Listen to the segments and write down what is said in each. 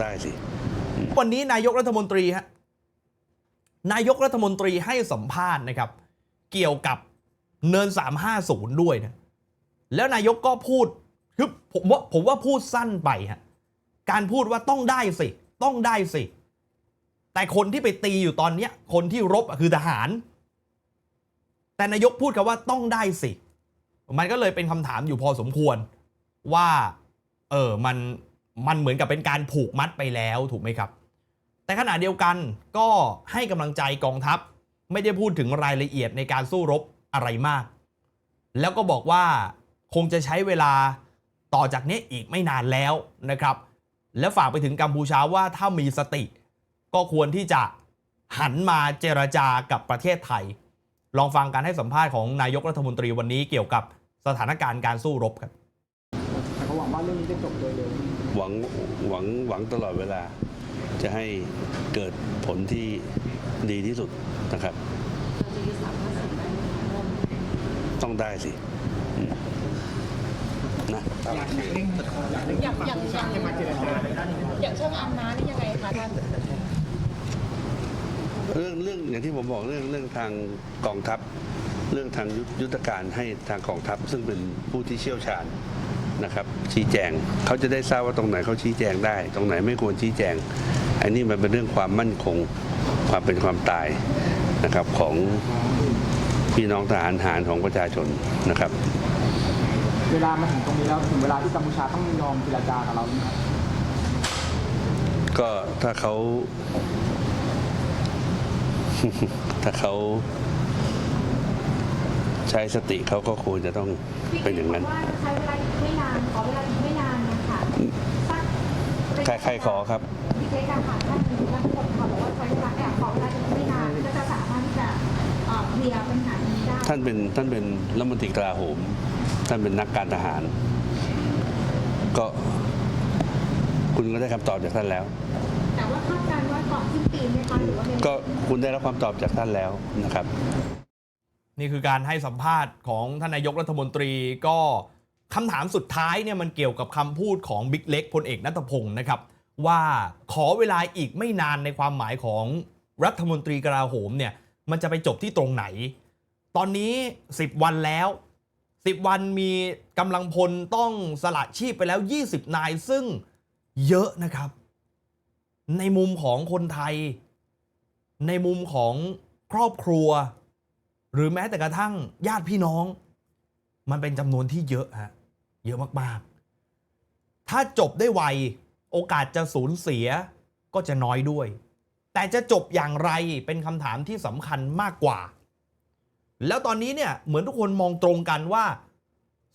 ได้สิ วันนี้นายกรัฐมนตรีฮะนายกรัฐมนตรีให้สัมภาษณ์นะครับ เกี่ยวกับเนิน 350 ด้วยนะแล้วนายกก็พูดคือผมว่าผมว่าพูดสั้นไปฮะการพูดว่าต้องได้สิ ต้องได้สิ แต่คนที่ไปตีอยู่ตอนเนี้ย คนที่รบคือทหาร แต่นายกพูดคำว่าต้องได้สิ มันก็เลยเป็นคำถามอยู่พอสมควรว่า เออมัน มันเหมือนกับเป็นการผูกมัดไปแล้วถูกไหมครับ แต่ขณะเดียวกันก็ให้กำลังใจกองทัพ ไม่ได้พูดถึงรายละเอียดในการสู้รบอะไรมาก แล้วก็บอกว่าคงจะใช้เวลาต่อจากนี้อีกไม่นานแล้วนะครับ และฝากไปถึงกัมพูชาว่าถ้ามีสติ ก็ควรที่จะหันมาเจรจากับประเทศไทย ลองฟังการให้สัมภาษณ์ของนายกรัฐมนตรีวันนี้เกี่ยวกับสถานการณ์การสู้รบครับแต่ก็หวังว่าเรื่องนี้จะจบโดยเร็ว หวังหวังหวังตลอดเวลา จะให้เกิดผลที่ดีที่สุดนะครับ ต้องได้สิอืมนะอย่างอย่างอย่างอย่างเช่นอันนานี่ยังไงคะท่านเรื่องเรื่องอย่างที่ผมบอกเรื่องเรื่องทางกองทัพ เรื่องทางยุทธการให้ทางกองทัพ ซึ่งเป็นผู้ที่เชี่ยวชาญ นะครับชี้แจงเขาจะได้ทราบว่าตรงไหนเขาชี้แจงได้ ตรงไหนไม่ควรชี้แจง อันนี้มันเป็นเรื่องความมั่นคงความเป็นความตายนะครับของพี่น้องทหารหารของประชาชนนะครับ เวลามาถึงตรงนี้แล้วถึงเวลาที่กัมพูชาต้องยอมเจรจากับเราไหมครับก็ถ้าเขาถ้าเขาใช้สติเขาก็ควรจะต้องเป็นอย่างนั้น ว่าใช้เวลาอีกไม่นานขอเวลาอีกไม่นานนะคะสักใครใครขอครับพี่เจ๊การผ่านท่านหนึ่งท่านผู้ปกครองบอกว่าใช้เวลาแอบขอเวลาอีกไม่นานก็จะสามารถที่จะเอ่อเคลียร์ปัญหานี้ได้ ท่านเป็นท่านเป็นรัฐมนตรีกลาโหม ท่านเป็นนักการทหาร ก็คุณก็ได้คำตอบจากท่านแล้ว แต่ว่าคาดการณ์ว่าก่อนสิ้นปีไหมคะหรือว่าในก็คุณได้รับคำตอบจากท่านแล้วนะครับ นี่คือการให้สัมภาษณ์ของท่านนายกรัฐมนตรีก็ คำถามสุดท้ายเนี่ยมันเกี่ยวกับคำพูดของบิ๊กเล็กพลเอกนัทพงศ์นะครับ ว่าขอเวลาอีกไม่นานในความหมายของรัฐมนตรีกลาโหมเนี่ยมันจะไปจบที่ตรงไหน ตอนนี้ 10 วันแล้ว 10 วันมีกำลังพลต้องสละชีพไปแล้ว 20 นายซึ่งเยอะนะครับ ในมุมของคนไทย ในมุมของครอบครัว หรือแม้แต่กระทั่งญาติพี่น้อง มันเป็นจำนวนที่เยอะฮะ เยอะมากๆ ถ้าจบได้ไว โอกาสจะสูญเสียก็จะน้อยด้วย แต่จะจบอย่างไรเป็นคำถามที่สำคัญมากกว่า แล้วตอนนี้เนี่ยเหมือนทุกคนมองตรงกันว่า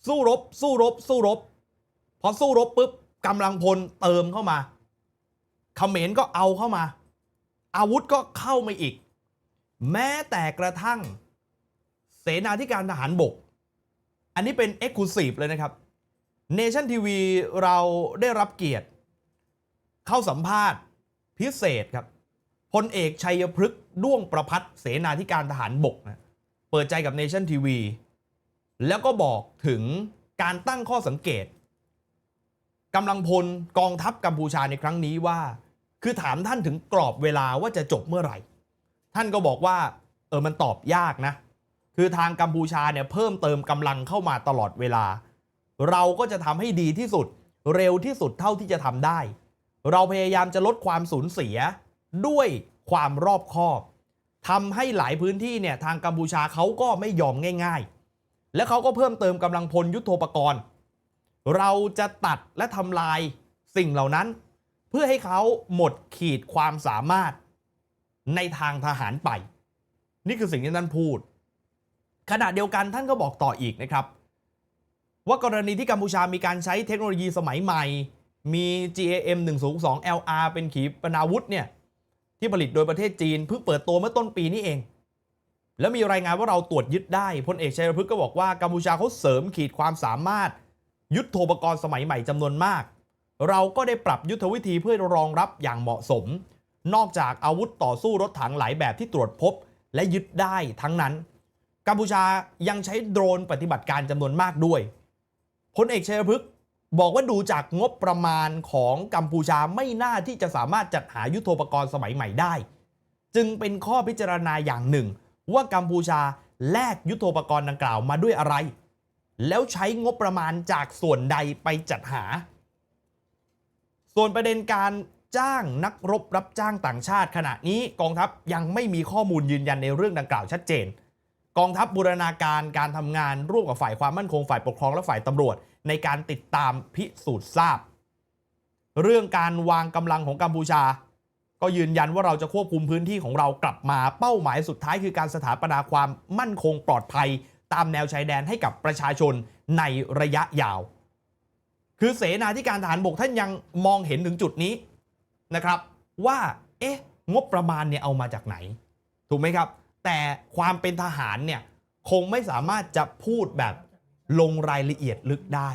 สู้รบ สู้รบ สู้รบ พอสู้รบปุ๊บกำลังพลเติมเข้ามาเขมรก็เอาเข้ามา อาวุธก็เข้ามาอีก แม้แต่กระทั่งเสนาธิการทหารบก อันนี้เป็น e x c l u s i v e เลยนะครับ Nation TV เราได้รับเกียรติ เข้าสัมภาษณ์พิเศษครับพลเอกชัยพฤกษ์ด้วงประพัฒน์เสนาธิการทหารบกนะเปิดใจกับ Nation TV แล้วก็บอกถึงการตั้งข้อสังเกตกำลังพลกองทัพกัมพูชาในครั้งนี้ว่า คือถามท่านถึงกรอบเวลาว่าจะจบเมื่อไหร่ ท่านก็บอกว่าเออมันตอบยากนะ คือทางกัมพูชาเนี่ยเพิ่มเติมกำลังเข้ามาตลอดเวลา เราก็จะทำให้ดีที่สุด เร็วที่สุดเท่าที่จะทำได้ เราพยายามจะลดความสูญเสียด้วยความรอบคอบทำให้หลายพื้นที่เนี่ยทางกัมพูชาเขาก็ไม่ยอมง่าย ๆ และเขาก็เพิ่มเติมกำลังพลยุทโธปกรณ์ เราจะตัดและทำลายสิ่งเหล่านั้น เพื่อให้เขาหมดขีดความสามารถในทางทหารไป นี่คือสิ่งที่ท่านพูด ขณะเดียวกันท่านก็บอกต่ออีกนะครับ ว่ากรณีที่กัมพูชามีการใช้เทคโนโลยีสมัยใหม่ มี GAM 102 LR เป็นขีปนาวุธเนี่ยที่ผลิตโดยประเทศจีนเพิ่งเปิดตัวเมื่อต้นปีนี้เอง แล้วมีรายงานว่าเราตรวจยึดได้พลเอกชัยพฤกษ์ก็บอกว่ากัมพูชาเขาเสริมขีดความสามารถ ยุทโธปกรณ์สมัยใหม่จำนวนมาก เราก็ได้ปรับยุทธวิธีเพื่อรองรับอย่างเหมาะสม นอกจากอาวุธต่อสู้รถถังหลายแบบที่ตรวจพบ และยึดได้ทั้งนั้น กัมพูชายังใช้โดรนปฏิบัติการจำนวนมากด้วย พลเอกชัยพฤกษ์บอกว่าดูจากงบประมาณของกัมพูชาไม่น่าที่จะสามารถจัดหายุทโธปกรณ์สมัยใหม่ได้ จึงเป็นข้อพิจารณาอย่างหนึ่ง ว่ากัมพูชาแลกยุทโธปกรณ์ดังกล่าวมาด้วยอะไร แล้วใช้งบประมาณจากส่วนใดไปจัดหา ส่วนประเด็นการจ้างนักรบรับจ้างต่างชาติขณะนี้กองทัพยังไม่มีข้อมูลยืนยันในเรื่องดังกล่าวชัดเจน กองทัพบูรณาการการทำงานร่วมกับฝ่ายความมั่นคงฝ่ายปกครองและฝ่ายตำรวจ ในการติดตามพิสูจน์ทราบ เรื่องการวางกำลังของกัมพูชา ก็ยืนยันว่าเราจะควบคุมพื้นที่ของเรากลับมาเป้าหมายสุดท้ายคือการสถาปนาความมั่นคงปลอดภัย ตามแนวชายแดนให้กับประชาชนในระยะยาว คือเสนาธิการทหารบกท่านยังมองเห็นถึงจุดนี้นะครับ ว่าเอ๊ะงบประมาณเนี่ยเอามาจากไหน ถูกไหมครับ แต่ความเป็นทหารเนี่ยคงไม่สามารถจะพูดแบบลงรายละเอียดลึกได้